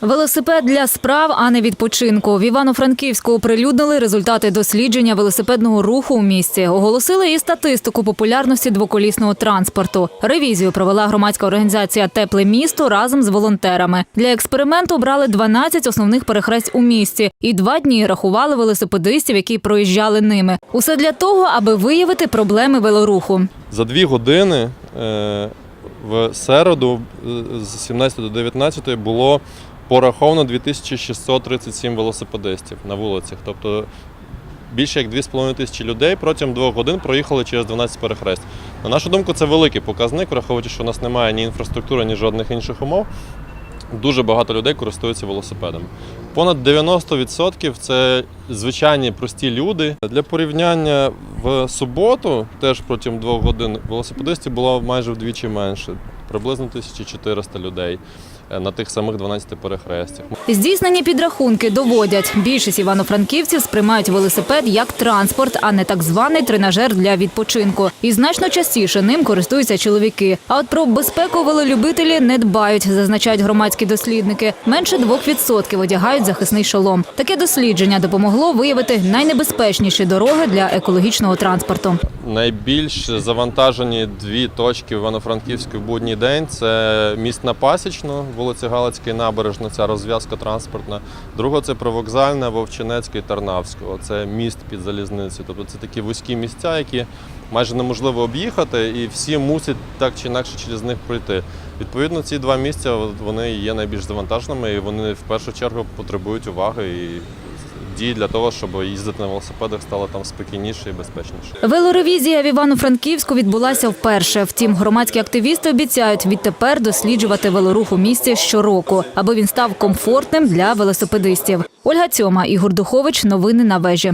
Велосипед для справ, а не відпочинку. В Івано-Франківську оприлюднили результати дослідження велосипедного руху у місті. Оголосили і статистику популярності двоколісного транспорту. Ревізію провела громадська організація Тепле місто разом з волонтерами. Для експерименту брали 12 основних перехресть у місті і два дні рахували велосипедистів, які проїжджали ними. Усе для того, аби виявити проблеми велоруху. За дві години е, в середу е, з 17 до 19 було пораховано 2637 велосипедистів на вулицях. Тобто більше як 2,5 тисячі людей протягом двох годин проїхали через 12 перехрест. На нашу думку, це великий показник, враховуючи, що у нас немає ні інфраструктури, ні жодних інших умов. Дуже багато людей користуються велосипедами. Понад 90% це звичайні прості люди. Для порівняння в суботу, теж протягом двох годин, велосипедистів було майже вдвічі менше, приблизно 1400 людей е, на тих самих 12 перехрестях. Здійснені підрахунки доводять, більшість івано-франківців сприймають велосипед як транспорт, а не так званий тренажер для відпочинку. І значно частіше ним користуються чоловіки. А от про безпеку велолюбителі не дбають, зазначають громадські дослідники. Менше 2% одягають захисний шолом. Таке дослідження допомогло виявити найнебезпечніші дороги для екологічного транспорту. Найбільш завантажені дві точки в в будній день це міст на Пасічну, вулиця Галицька і набережна, ця розв'язка транспортна. Друга це провокзальна, Вовчинецька і Тарнавського. Це міст під залізницею. Тобто це такі вузькі місця, які майже неможливо об'їхати, і всі мусять так чи інакше через них пройти. Відповідно, ці два місця вони є найбільш завантаженими, і вони в першу чергу потребують уваги і дій для того, щоб їздити на велосипедах стало там спокійніше і безпечніше. Велоревізія в Івано-Франківську відбулася вперше. Втім, громадські активісти обіцяють відтепер досліджувати велорух у місті щороку, аби він став комфортним для велосипедистів. Ольга Цьома, Ігор Духович. Новини на вежі.